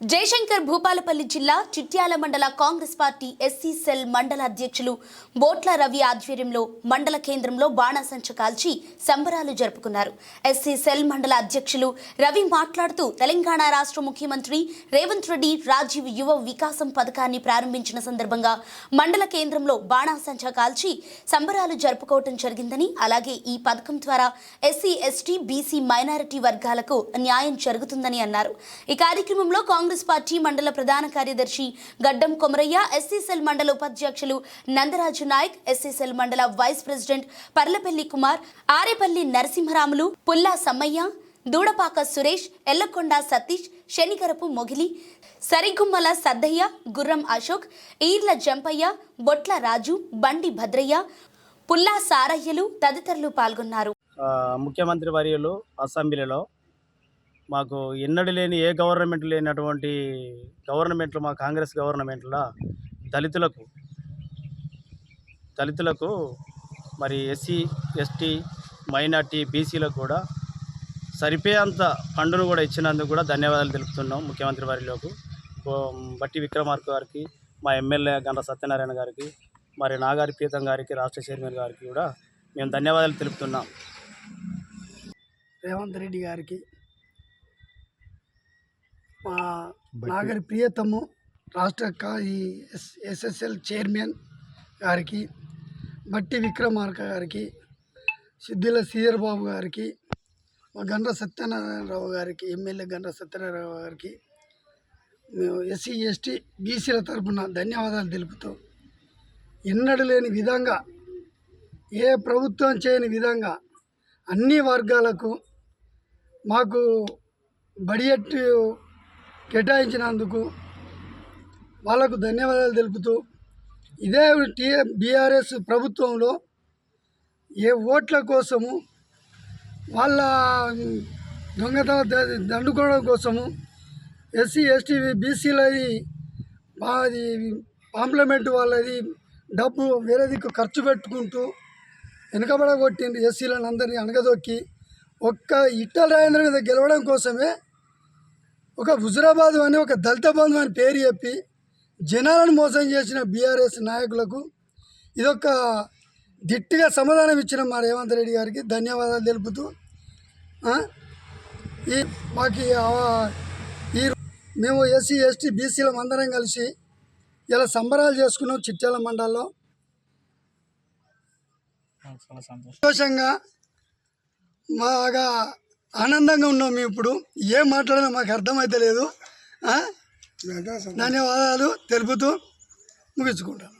జయశంకర్ భూపాలపల్లి జిల్లా చిట్యాల మండల Congress party SC cell మండల అధ్యక్షులు బోట్ల రవి ఆధ్వర్యంలో మండల కేంద్రంలో బాణాసంచ కాల్చి సంబరాలు జరుపుకున్నారు. ఎస్సీ సెల్ మండల అధ్యక్షులు రవి మాట్లాడుతూ తెలంగాణ రాష్ట్ర ముఖ్యమంత్రి రేవంత్ రెడ్డి రాజీవ్ యువ వికాసం పథకాన్ని ప్రారంభించిన సందర్భంగా మండల కేంద్రంలో బాణాసంచ కాల్చి సంబరాలు జరుపుకోవటం జరిగిందని అలాగే ఈ పథకం ద్వారా ఎస్సీ ఎస్టీ బీసీ మైనారిటీ వర్గాలకు న్యాయం జరుగుతుందని అన్నారు. ఈ కార్యక్రమంలో కాంగ్రెస్ పార్టీ మండల ప్రధాన కార్యదర్శి గడ్డం కొమరయ్య ఎస్సీసెల్ మండల ఉపాధ్యక్షులు నందరాజు నాయక్ ఎస్సీసెల్ మండల వైస్ ప్రెసిడెంట్ పర్లపల్లి కుమార్ ఆరేపల్లి నరసింహరాములు పుల్లా సమ్మయ్య దూడపాక సురేష్ ఎల్లకొండ సతీష్ శనికరపు మొగిలి సరిగుమ్మల సద్దయ్య గుర్రం అశోక్ ఈర్ల జంపయ్య బొట్ల రాజు బండి భద్రయ్య పుల్లా సారయ్యలు తదితరులు పాల్గొన్నారు. ముఖ్యమంత్రి వర్యులు అసెంబ్లీలో మాకు ఎన్నడూ లేని ఏ గవర్నమెంట్ లేనటువంటి గవర్నమెంట్లు మా కాంగ్రెస్ గవర్నమెంట్లో దళితులకు దళితులకు మరి ఎస్సీ ఎస్టీ మైనార్టీ బీసీలకు కూడా సరిపోయేంత ఫండును కూడా ఇచ్చినందుకు కూడా ధన్యవాదాలు తెలుపుతున్నాం ముఖ్యమంత్రి వారిలోకి. బట్టి విక్రమార్క గారికి మా ఎమ్మెల్యే గంట సత్యనారాయణ గారికి మరి నాగారి పీతం గారికి రాష్ట్ర చైర్మన్ గారికి కూడా మేము ధన్యవాదాలు తెలుపుతున్నాం. రేవంత్ రెడ్డి గారికి మా నాగరి ప్రియతము రాష్ట్ర కా- ఈ ఎస్ ఎస్ఎస్ఎల్ చైర్మన్ గారికి బట్టి విక్రమార్క గారికి సిద్దిల శ్రీధర్ బాబు గారికి మా గండ్ర సత్యనారాయణరావు గారికి ఎమ్మెల్యే గండ్ర సత్యనారాయణ గారికి మేము ఎస్సీ ఎస్టీ బీసీల తరపున ధన్యవాదాలు తెలుపుతూ ఎన్నడూ లేని విధంగా ఏ ప్రభుత్వం చేయని విధంగా అన్ని వర్గాలకు మాకు బడ్జెట్ కేటాయించినందుకు వాళ్ళకు ధన్యవాదాలు తెలుపుతూ ఇదే టీ బీఆర్ఎస్ ప్రభుత్వంలో ఏ ఓట్ల కోసము వాళ్ళ దొంగతనం దండుకోవడం కోసము ఎస్సీ ఎస్టీ బీసీలది మాది పాంప్లమెంట్ వాళ్ళది డబ్బు వేరే దిక్కు ఖర్చు పెట్టుకుంటూ వెనుకబడగొట్టిండు ఎస్సీలను అందరినీ అణగదొక్కి ఒక్క ఇట్టల రాజేంద్ర మీద గెలవడం కోసమే ఒక హుజురాబాద్ అని ఒక దళిత బంధు అని పేరు చెప్పి జనాలను మోసం చేసిన బీఆర్ఎస్ నాయకులకు ఇదొక దిట్టిగా సమాధానం ఇచ్చిన మా రేవంత్ రెడ్డి గారికి ధన్యవాదాలు తెలుపుతూ ఈ మాకు ఈ మేము ఎస్సీ ఎస్టీ బీసీలం అందరం కలిసి ఇలా సంబరాలు చేసుకున్నాం చిట్యాల మండలంలో. సంతోషంగా బాగా ఆనందంగా ఉన్నాం మేము ఇప్పుడు. ఏం మాట్లాడినా మాకు అర్థమైతే లేదు? ధన్యవాదాలు. తెలుపుతూ ముగించుకుంటాం